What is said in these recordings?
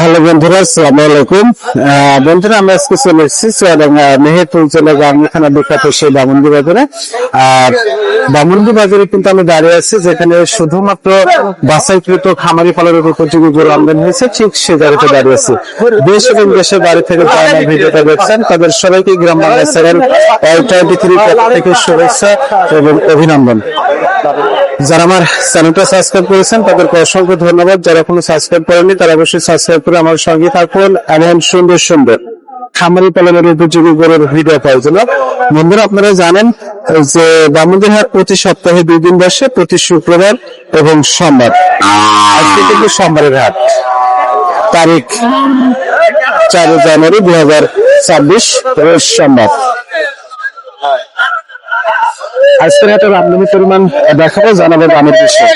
Hello বন্ধুরা, আসসালামু আলাইকুম। বন্ধুরা, আমরা আজকে চলে এসেছি মেহেরপুর জেলা থানা বিখ্যাত সেই বামুন্দি বাজারে। আর বামুন্দি বাজারে কিন্তু আমি দাঁড়িয়ে আছি, যেখানে শুধুমাত্র বাছাইকৃত খামারি পালনের উপযোগী গরু আমদানি হয়েছে, ঠিক সে জায়গাতে দাঁড়িয়ে আছি। দেশ এবং দেশের বাড়ি থেকে যারা ভিডিওটা দেখছেন, তাদের সবাইকে Gram Bangla channel twenty three থেকে শুভেচ্ছা এবং অভিনন্দন। যারা আমার চ্যানেলটা সাবস্ক্রাইব করেছেন, তাদেরকে অসংখ্য ধন্যবাদ। যারা এখনও সাবস্ক্রাইব করেননি, তারা অবশ্যই সাবস্ক্রাইব করে আমার সঙ্গে থাকুন। এমন সুন্দর সুন্দর। খামারি পালনের উপযোগী গরুর ভিডিও পাওয়ার জন্য। বন্ধুরা, আপনারা জানেন যে বামুন্দির হাট প্রতি সপ্তাহে দুই দিন বসে, প্রতি শুক্রবার এবং সোমবার। আজকে কিন্তু সোমবারের হাট। তারিখ চার জানুয়ারি দুই হাজার ছাব্বিশ, সোমবার। আজকের হাটের আমদানি পরিমাণ দেখাবো, জানাব দামের বিষয়ে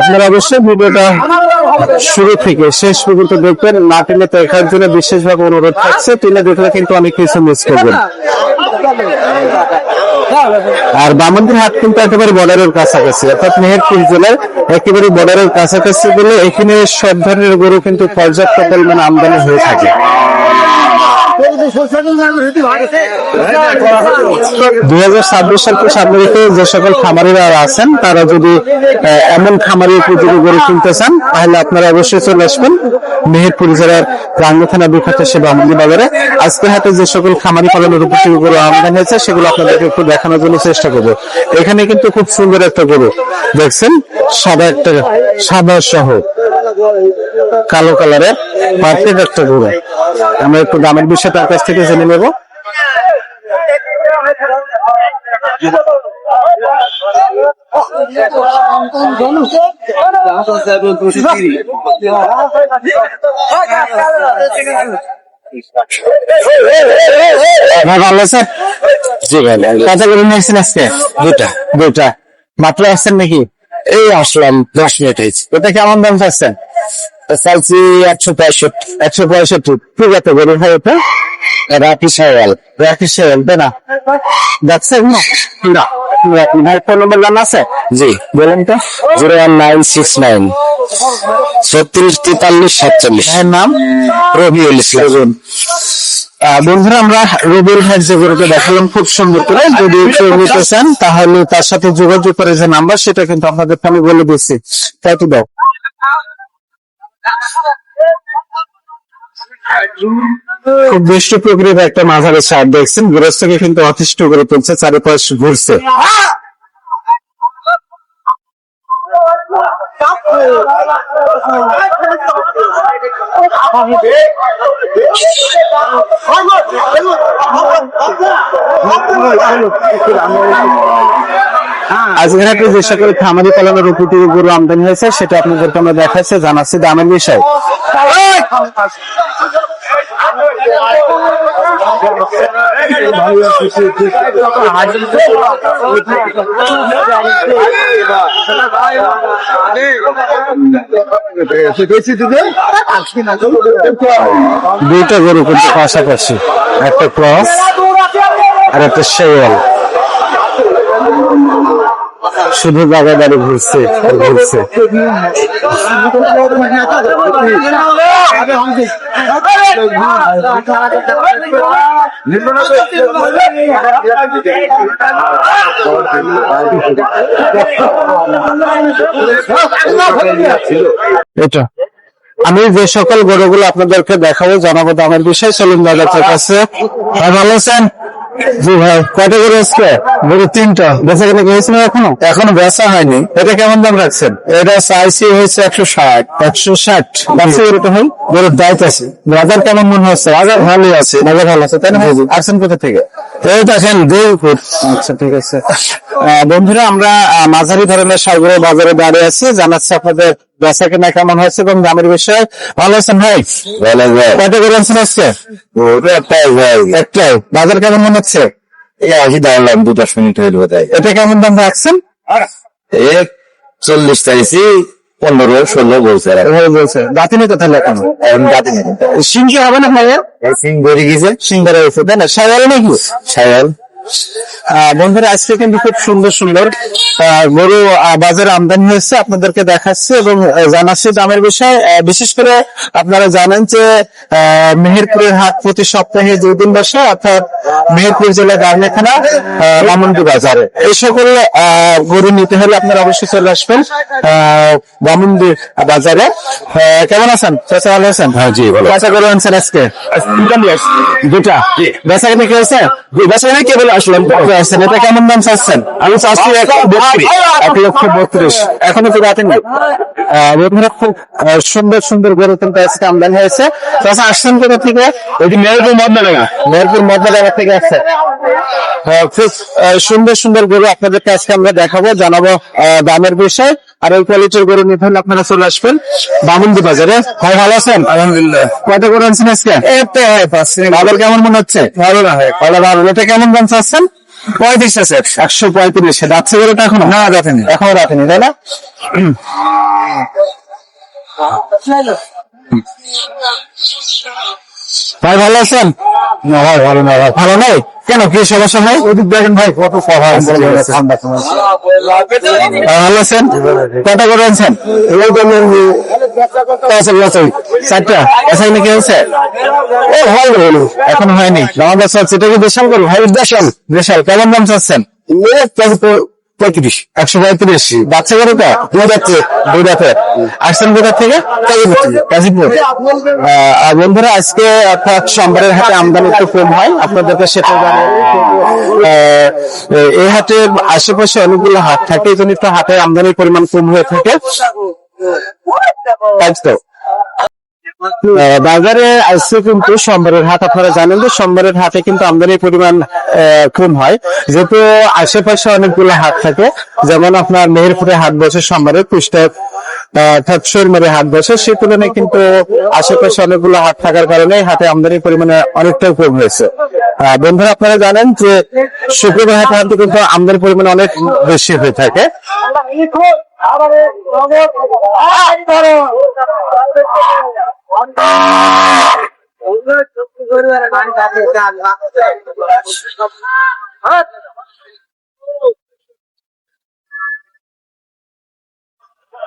আপনারা অবশ্যই ভিডিওটা শুরু থেকে শেষ পর্যন্ত দেখবেন, না টেনে দেখার জন্য বিশেষভাবে অনুরোধ থাকছে, টেনে দেখলে কিন্তু অনেক কিছু মিস করবেন। আর বামন্দির হাট কিন্তু একেবারে বর্ডারের কাছাকাছি, অর্থাৎ মেহেরপুর জেলার একেবারে বর্ডারের কাছাকাছি বলে এখানে সব ধরনের গরু কিন্তু পর্যাপ্ত পরিমাণ আমদানি হয়ে থাকে। দুই হাজার ছাব্বিশ সালকে সামনে যে সকল খামারিরা আছেন, তারা যদি এমন খামারি চান, তাহলে আপনারা অবশ্যই চলে আসবেন মেহেরপুর জেলার রাঙ্গা থানা বিখ্যাত সে বামুন্দি বাজারে। হাটে যে সকল খামারি পালনের উপযোগী গরু আমদানি হয়েছে, সেগুলো আপনাদেরকে একটু দেখানোর জন্য চেষ্টা করব। এখানে কিন্তু খুব সুন্দর একটা গরু, দেখছেন? সাদা একটা, সাদা সহ। কালো কালারের পার্ফেক্ট একটা গরু আমরা একটু দামের বিষয়ে তার কাছ থেকে জেনে নেব। ভালো জি ভাই নিয়েছেন আজকে? দুটা দুটা মাত্র আসছেন নাকি? এই আসলাম দশ মিনিট হয়েছে। ওটা কেমন দাম চাচ্ছেন একশো পঁয়ষট্টি। একশো পঁয়ষট্টি। ঠিক আছে গরু ভাই ওটা রাখি সাহেল রাখি সাহেল তাই না? যাচ্ছে না। না ফোন নম্বর জানা আছে? জি। বলেন তো। Zero one nine six nine. ছত্রিশ তেতাল্লিশ সাতচল্লিশ। নাম? রবিউল ইসলাম। আহ, বন্ধুরা আমরা রবিউল ভাইয়ের যে গরুকে দেখালাম খুব সুন্দর করে। যদি কেউ নিতে চান তাহলে তার সাথে যোগাযোগ করে যে নাম্বার সেটা কিন্তু আপনাদের আমি বলে দিচ্ছি তাই তো দাও। খুব একটা মাঝারি সার দেখছেন। গৃহস্থকে কিন্তু অতিষ্ঠ করে তুলছে চারিপাশ ঘুরছে। আজকের হাটে যে সকল খামারি পালনের উপযোগী গরু আমদানি হয়েছে, সেটা আপনাদেরকে আমরা দেখাচ্ছি, জানাচ্ছি দামের বিষয়। দুইটা গরু কিন্তু পাশাপাশি একটা ক্রস আর একটা শেওয়াল। শুধু জায়গায় দাঁড়িয়ে ঘুরছে ঘুরছে। এটা। আমি যে সকল গরুগুলো আপনাদেরকে দেখাবো জানাব দামের বিষয়। চলুন দাদার কাছে। ভাই ভালো আছেন? জি ভাই। কয়টা গরু আজকে? গরু তিনটা। বেচা কেনা গিয়েছিল এখনও? এখনও বেচা হয়নি। এটা কেমন দাম রাখছেন? এটা চাইছি হয়েছে একশো ষাট। একশো ষাট। বাচ্চা গরুটা ভাই? গরুর দায়িত্ব আছে। বাজার কেমন মনে হচ্ছে? বাজার ভালোই আছে। বাজার ভালো আছে তাই না আসছেন কোথা থেকে? এই দেখেন দেবপুর আচ্ছা ঠিক আছে। বন্ধুরা আমরা মাঝারি ধরনের সাগরের বাজারে দাঁড়িয়ে আছি। জানাচ্ছি আপনাদের বেচা কেনা কেমন হয়েছে এবং দামের বিষয়ে ভালো আছেন ভাই? কয়টা করে আছেন আজকে? একটাই বাজার কেমন মনে হচ্ছে? এই আসি দাঁড়ালাম দু দশ মিনিট হইল বোধহয়। এটা কেমন দাম রাখছেন? এক চল্লিশ চাইছি পনেরো ষোলো বলছে আর এভাবে বলছে। দাঁতি নেই তো তাহলে এখনও? সিংকি হবে না ভাইয়া? সিং ভরে গেছে। সিং হয়েছে তাই না? সাইওয়াল নাকি? সায়াল বন্ধুরা আজকে কিন্তু খুব সুন্দর সুন্দর গরু বাজারে আমদানি হয়েছে আপনাদেরকে দেখাচ্ছি এবং জানাচ্ছি দামের বিষয়। বিশেষ করে আপনারা জানেন যে মেহেরপুরের হাট প্রতি সপ্তাহে দুই দিন বসে অর্থাৎ মেহেরপুর জেলা গার্মেখানা বামন্ডি বাজারে। এই সকল গরু নিতে হলে আপনারা অবশ্যই চলে আসবেন বামন্ডি বাজারে। কেমন আছেন? চাচা ভালো আছেন? হ্যাঁ জি ভালো। কয়টা গরু আনছেন আজকে? দুটা বেচা কিনে কি হয়েছে? বেচা কিনে কে আসলাম আসছেন? এটা কেমন দাম চাচ্ছেন? আমি চাচ্ছি এক বত্রিশ। এক লক্ষ বত্রিশ। এখনও তো রাতেন বন্ধুরা খুব সুন্দর সুন্দর গরু কিন্তু আজকে আমদানি হয়েছে। চাচা আসছেন কোথা থেকে? ওইটি মেহেরপুর মদনাডাঙ্গা। মেহেরপুর মদনাডাঙ্গা থেকে আসছে। খুব সুন্দর সুন্দর গরু আপনাদেরকে আজকে আমরা দেখাবো জানাব আহ, দামের বিষয়। আর ওই কোয়ালিটির গরু নিতে হলে আপনারা চলে আসবেন বামুন্দি বাজারে। ভাই ভালো আছেন? আলহামদুলিল্লাহ। কয়টা গরু আনছেন আজকে? বাজার কেমন মনে হচ্ছে? ভালো না হয়। ভালো ভালো এটা কেমন দাম চাচ্ছেন পঁয়ত্রিশ আছে। একশো পঁয়ত্রিশ। যাচ্ছে গরুটা এখন? না রাখেনি। এখনও রাখেনি তাই না? ভাই ভালো আছেন? না ভাই ভালো না ভাই। ভালো নাই? কেন কি সমস্যা ভাই? ওদিক দেখেন ভাই কত ঠান্ডা ভালো আছেন? কটা করে আনছেন? চারটা? আচ্ছা নাকি হয়েছে? ও ভালো এখন হয়নি। আমাদের চাচ্ছে এটা কি বিশাল করব ভাই বিশাল দেশাল কেমন দাম চাচ্ছেন? পঁয়ত্রিশ একশো পঁয়ত্রিশ বাচ্চা করে তো? দুই যাচ্ছে দুই রাতে আসছেন কোথা থেকে? গাজীপুর আহ, বন্ধুরা আজকে অর্থাৎ সোমবারের হাটে আমদানি একটু কম হয়। আপনাদেরকে সেটা আহ, এই হাটের আশেপাশে অনেকগুলো হাট থাকে। এই জন্য একটু হাটে আমদানির পরিমাণ কম হয়ে থাকে। তাই তো বাজারে আসছে কিন্তু সোমবারের হাট, আপনারা জানেন যে সোমবারের হাটে কিন্তু আমদানির পরিমাণ কম হয়। যেহেতু আশেপাশে অনেকগুলো হাট থাকে, যেমন আপনার মেহেরপুরে হাট বসে সোমবারে কুষ্টা অর্থাৎ শৈলমারে হাট বসে, সেই তুলনায় কিন্তু আশেপাশে অনেকগুলো হাট থাকার কারণে হাটে আমদানির পরিমাণে অনেকটাই কম হয়েছে। বন্ধুরা, আপনারা জানেন যে শুক্রবার হাটে হাটে কিন্তু আমদানির পরিমাণ অনেক বেশি হয়ে থাকে।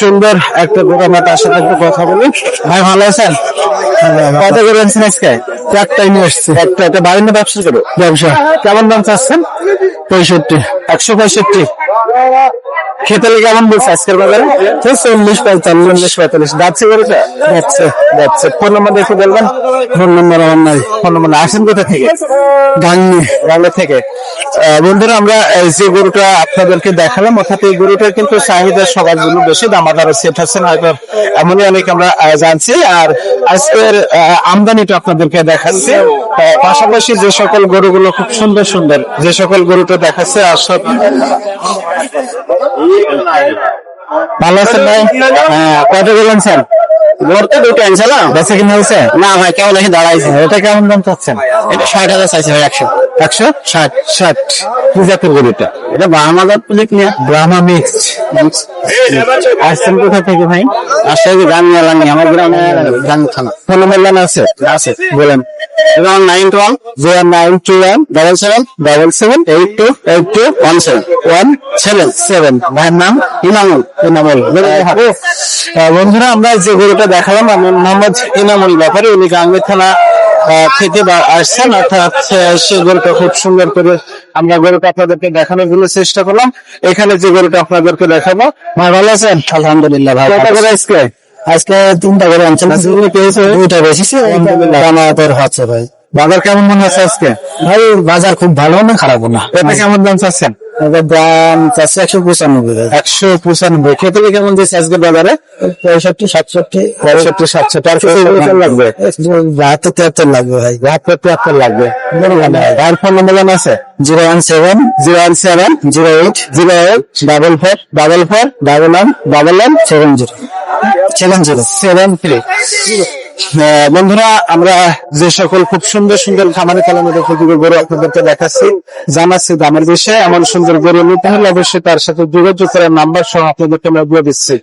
সুন্দর একটা গোটা তার সাথে একটু কথা বলি। ভাই ভালো আছেন? কত করে আনছেন আজকে? একটাই নিয়ে আসছে। একটা একটা বাড়ির না ব্যবসা করো। ব্যবসা। কেমন দাম চাচ্ছেন? পঁয়ষট্টি। একশো পঁয়ষট্টি। খেতে লেগে কেমন বলছে আজকের বাজারে? চল্লিশ পঁয়তাল্লিশ পঁয়তাল্লিশ। যাচ্ছে করেছে যাচ্ছে যাচ্ছে। ফোন নাম্বার দেখে বলবেন? ফোন নাম্বার আমার নাই। ফোন নাম্বার আসেন কোথা থেকে? গাঙ্গি গাঙ্গি থেকে। বন্ধুরা আমরা যে গরুটা আপনাদেরকে দেখালাম অর্থাৎ এই গরুটার কিন্তু চাহিদা সবার জন্য বেশি দাম আদারে সেট আছেন হয়তো এমনই অনেক আমরা জানছি। আর আজকের আমদানিটা আপনাদেরকে দেখাচ্ছি। পাশাপাশি যে সকল গরুগুলো খুব সুন্দর সুন্দর যে সকল গরুটা দেখাচ্ছে আর সব ভালো আছেন ভাই? হ্যাঁ স্যার? দুটো আনছে না? বেচা কিনে হয়েছে? না ভাই কেমন এসে দাঁড়াইছে। এটা কেমন দাম চাচ্ছেন? এটা ষাট হাজার চাইছে ভাই একশো। একশো? ষাট। ষাট। কি জাতের গরুটা এটা ব্রাহ্মা জাত পুলিক নিয়ে। ব্রাহ্মা মিক্স। আসছেন কোথা থেকে ভাই? গ্রাম এলাকায় আমার গ্রামে গ্রাম থানা। ফোন নাম্বার আছে? আছে। বলেন। Nine one zero nine two one double seven double seven eight two eight two one seven one seven seven ভাইয়ের নাম? ইনামুল। ইনামুল। আহ, বন্ধুরা আমরা যে গরুটা দেখালাম আমি মোহাম্মদ ইনামুল ব্যাপারে উনি গাঙ্গি থানা থেকে বা- আসছেন। অর্থাৎ সে গরুটা খুব সুন্দর করে আমরা গরুটা আপনাদেরকে দেখানোর জন্য চেষ্টা করলাম। এখানে যে গরুটা আপনাদেরকে দেখাবো। ভাই ভালো আছেন? আলহামদুলিল্লাহ ভাই কত করে আজকে? আজকে তিনটা করে আনছেন। দুইটা বেশি। আমাদের হচ্ছে ভাই। বাজার কেমন মনে হচ্ছে আজকে? ভাই বাজার খুব ভালো না খারাপ না। এটা কেমন দাম চাচ্ছেন? দাম চারশো একশো পঁচানব্বই একশো পঁচানব্বই। খেতে কেমন দিয়েছে আজকে বাজারে? পঁয়ষট্টি সাতষট্টি। পঁয়ষট্টি সাতষট্টি। আর লাগবে? বাহাত্তর তিয়াত্তর লাগবে ভাই। বাহাত্তর তিয়াত্তর লাগবে। আর ফোন নম্বর আছে? Zero one seven zero one seven zero eight zero eight double four double four double one double one seven zero. Seven zero. Seven three. বন্ধুরা, আমরা যে সকল খুব সুন্দর সুন্দর খামারি কালামের উপযোগী গরু আপনাদেরকে দেখাচ্ছি, জানাচ্ছি দামের বিষয়ে, এমন সুন্দর গরু নিতে হলে অবশ্যই তার সাথে যোগাযোগ করার নাম্বার সহ আপনাদেরকে আমরা দিয়ে দিচ্ছি।